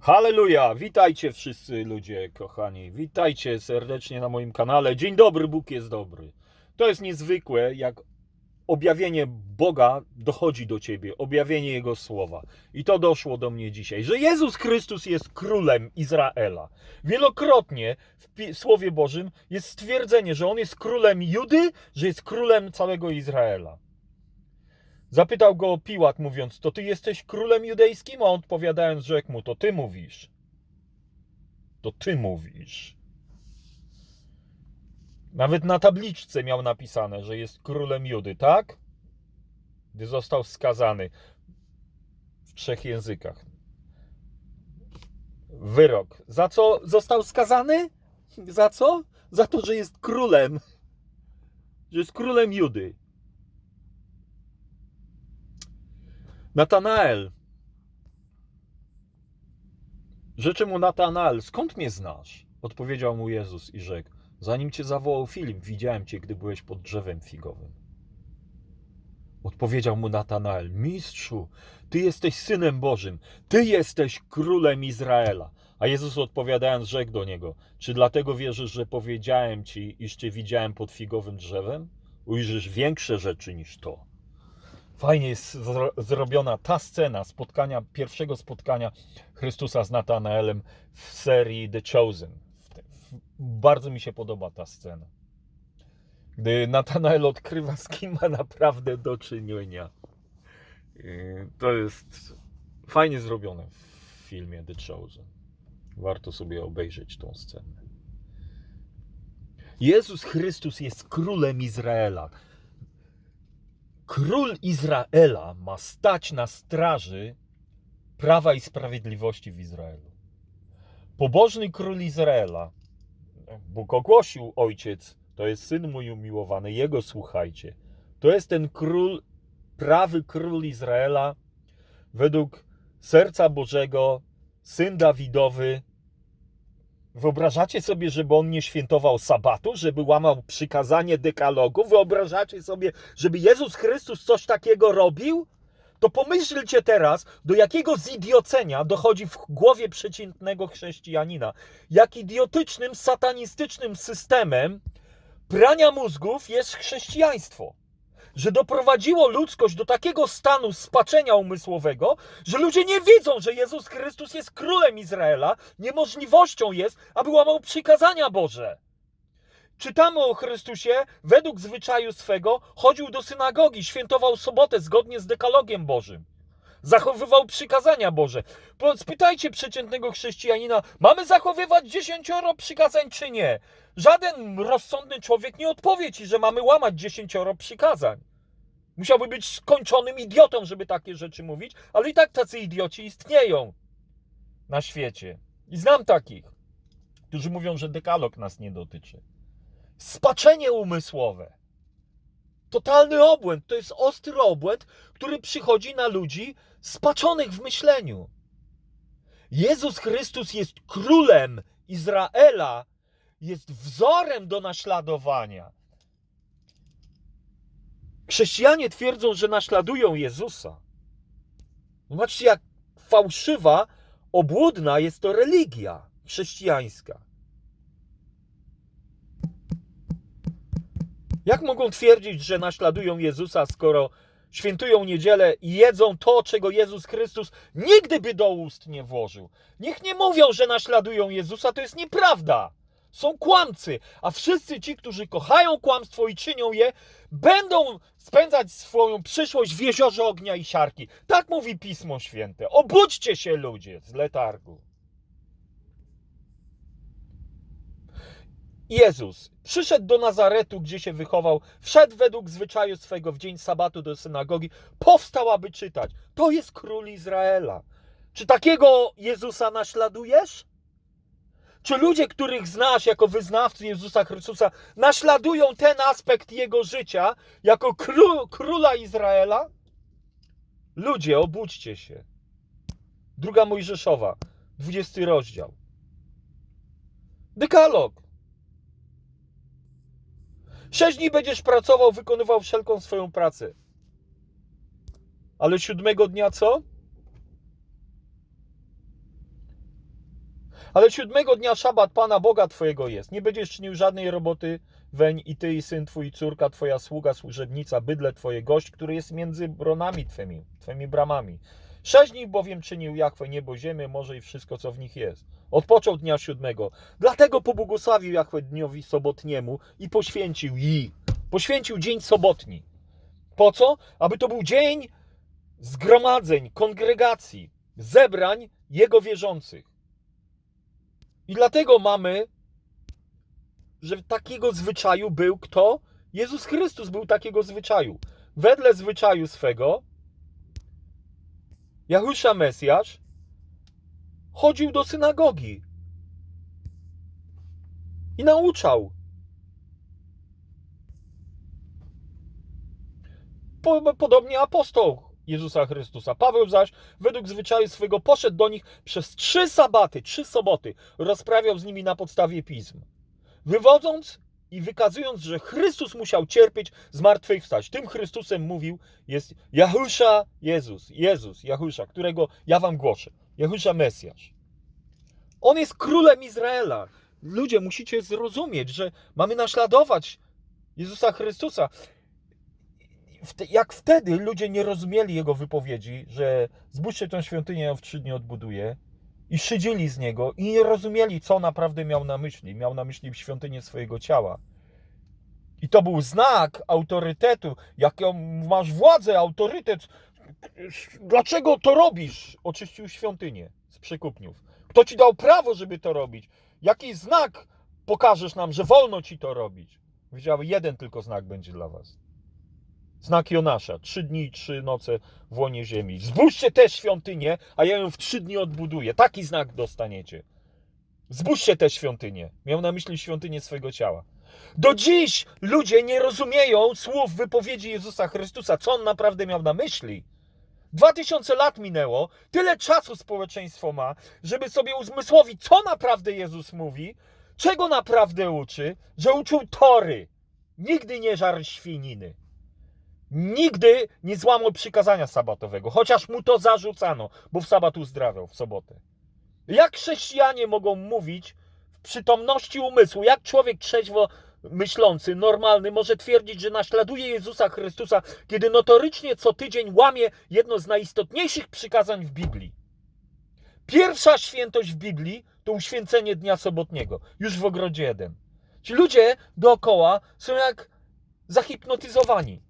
Halleluja! Witajcie wszyscy ludzie kochani. Witajcie serdecznie na moim kanale. Dzień dobry, Bóg jest dobry. To jest niezwykłe, jak objawienie Boga dochodzi do ciebie, objawienie Jego słowa. I to doszło do mnie dzisiaj, że Jezus Chrystus jest królem Izraela. Wielokrotnie w Słowie Bożym jest stwierdzenie, że On jest królem Judy, że jest królem całego Izraela. Zapytał go Piłat, mówiąc: To ty jesteś królem judejskim? A on odpowiadając, rzekł mu: To ty mówisz. To ty mówisz. Nawet na tabliczce miał napisane, że jest królem Judy, tak? Gdy został skazany w trzech językach. Wyrok. Za co został skazany? Za co? Za to, że jest królem. Że jest królem Judy. Natanael. Rzeczy mu Natanael, skąd mnie znasz? Odpowiedział mu Jezus i rzekł: Zanim cię zawołał Filip, widziałem cię, gdy byłeś pod drzewem figowym. Odpowiedział mu Natanael: Mistrzu, ty jesteś synem Bożym, ty jesteś królem Izraela. A Jezus odpowiadając, rzekł do niego: Czy dlatego wierzysz, że powiedziałem ci, iż cię widziałem pod figowym drzewem? Ujrzysz większe rzeczy niż to. Fajnie jest zro- zrobiona ta scena spotkania, pierwszego spotkania Chrystusa z Natanaelem w serii The Chosen. Bardzo mi się podoba ta scena. Gdy Natanael odkrywa, z kim ma naprawdę do czynienia. Yy, To jest fajnie zrobione w filmie The Chosen. Warto sobie obejrzeć tą scenę. Jezus Chrystus jest królem Izraela. Król Izraela ma stać na straży prawa i sprawiedliwości w Izraelu. Pobożny król Izraela, Bóg ogłosił ojciec, to jest syn mój umiłowany, jego słuchajcie. To jest ten król, prawy król Izraela, według serca Bożego, syn Dawidowy. Wyobrażacie sobie, żeby on nie świętował sabatu, żeby łamał przykazanie dekalogu? Wyobrażacie sobie, żeby Jezus Chrystus coś takiego robił? To pomyślcie teraz, do jakiego zidiocenia dochodzi w głowie przeciętnego chrześcijanina. Jak idiotycznym, satanistycznym systemem prania mózgów jest chrześcijaństwo. Że doprowadziło ludzkość do takiego stanu spaczenia umysłowego, że ludzie nie widzą, że Jezus Chrystus jest królem Izraela. Niemożliwością jest, aby łamał przykazania Boże. Czytamy o Chrystusie, według zwyczaju swego, chodził do synagogi, świętował sobotę zgodnie z dekalogiem Bożym. Zachowywał przykazania Boże. Spytajcie przeciętnego chrześcijanina, mamy zachowywać dziesięcioro przykazań czy nie? Żaden rozsądny człowiek nie odpowie ci, że mamy łamać dziesięcioro przykazań. Musiałby być skończonym idiotą, żeby takie rzeczy mówić, ale i tak tacy idioci istnieją na świecie. I znam takich, którzy mówią, że dekalog nas nie dotyczy. Spaczenie umysłowe. Totalny obłęd. To jest ostry obłęd, który przychodzi na ludzi spaczonych w myśleniu. Jezus Chrystus jest królem Izraela, jest wzorem do naśladowania. Chrześcijanie twierdzą, że naśladują Jezusa. Zobaczcie, jak fałszywa, obłudna jest to religia chrześcijańska. Jak mogą twierdzić, że naśladują Jezusa, skoro świętują niedzielę i jedzą to, czego Jezus Chrystus nigdy by do ust nie włożył? Niech nie mówią, że naśladują Jezusa, to jest nieprawda. Są kłamcy, a wszyscy ci, którzy kochają kłamstwo i czynią je, będą spędzać swoją przyszłość w jeziorze ognia i siarki. Tak mówi Pismo Święte. Obudźcie się, ludzie, z letargu. Jezus przyszedł do Nazaretu, gdzie się wychował, wszedł według zwyczaju swego w dzień sabatu do synagogi, powstał, aby czytać. To jest król Izraela. Czy takiego Jezusa naśladujesz? Czy ludzie, których znasz jako wyznawcy Jezusa Chrystusa, naśladują ten aspekt jego życia jako król, króla Izraela? Ludzie, obudźcie się. Druga Mojżeszowa, 20 rozdział. Dekalog. Sześć dni będziesz pracował, wykonywał wszelką swoją pracę. Ale siódmego dnia co? Ale siódmego dnia szabat Pana Boga Twojego jest. Nie będziesz czynił żadnej roboty weń i Ty i syn Twój, córka Twoja, sługa, służebnica, bydle Twoje, gość, który jest między bronami Twymi, Twymi bramami. Sześć dni bowiem czynił Jachwę niebo, ziemię, morze i wszystko, co w nich jest. Odpoczął dnia siódmego. Dlatego pobłogosławił Jachwę dniowi sobotniemu i poświęcił i Poświęcił dzień sobotni. Po co? Aby to był dzień zgromadzeń, kongregacji, zebrań Jego wierzących. I dlatego mamy, że takiego zwyczaju był kto? Jezus Chrystus był takiego zwyczaju. Wedle zwyczaju swego, Jahusza Mesjasz chodził do synagogi i nauczał. Po- Podobnie apostoł Jezusa Chrystusa. Paweł zaś, według zwyczaju swego, poszedł do nich przez trzy sabaty, trzy soboty, rozprawiał z nimi na podstawie pism. Wywodząc i wykazując, że Chrystus musiał cierpieć, zmartwychwstać. Tym Chrystusem mówił jest Jahusza Jezus, Jezus, Jahusza, którego ja wam głoszę. Jahusza Mesjasz. On jest królem Izraela. Ludzie, musicie zrozumieć, że mamy naśladować Jezusa Chrystusa. Jak wtedy ludzie nie rozumieli jego wypowiedzi, że zbóżcie tę świątynię, ja w trzy dni odbuduję, i szydzili z niego i nie rozumieli, co naprawdę miał na myśli. Miał na myśli świątynię swojego ciała. I to był znak autorytetu. Jaką masz władzę, autorytet. Dlaczego to robisz? Oczyścił świątynię z przekupniów. Kto ci dał prawo, żeby to robić? Jaki znak pokażesz nam, że wolno ci to robić? Wiedziały, jeden tylko znak będzie dla was. Znak Jonasza. Trzy dni i trzy noce w łonie ziemi. Zbóżcie tę świątynię, a ja ją w trzy dni odbuduję. Taki znak dostaniecie. Zbóżcie tę świątynię. Miał na myśli świątynię swojego ciała. Do dziś ludzie nie rozumieją słów wypowiedzi Jezusa Chrystusa, co on naprawdę miał na myśli. Dwa tysiące lat minęło, tyle czasu społeczeństwo ma, żeby sobie uzmysłowić, co naprawdę Jezus mówi, czego naprawdę uczy, że uczył tory. Nigdy nie żarł świniny. Nigdy nie złamał przykazania sabatowego, chociaż mu to zarzucano, bo w sabat uzdrawiał w sobotę. Jak chrześcijanie mogą mówić w przytomności umysłu, jak człowiek trzeźwo myślący, normalny może twierdzić, że naśladuje Jezusa Chrystusa, kiedy notorycznie co tydzień łamie jedno z najistotniejszych przykazań w Biblii. Pierwsza świętość w Biblii to uświęcenie dnia sobotniego, już w ogrodzie Eden. Ci ludzie dookoła są jak zahipnotyzowani.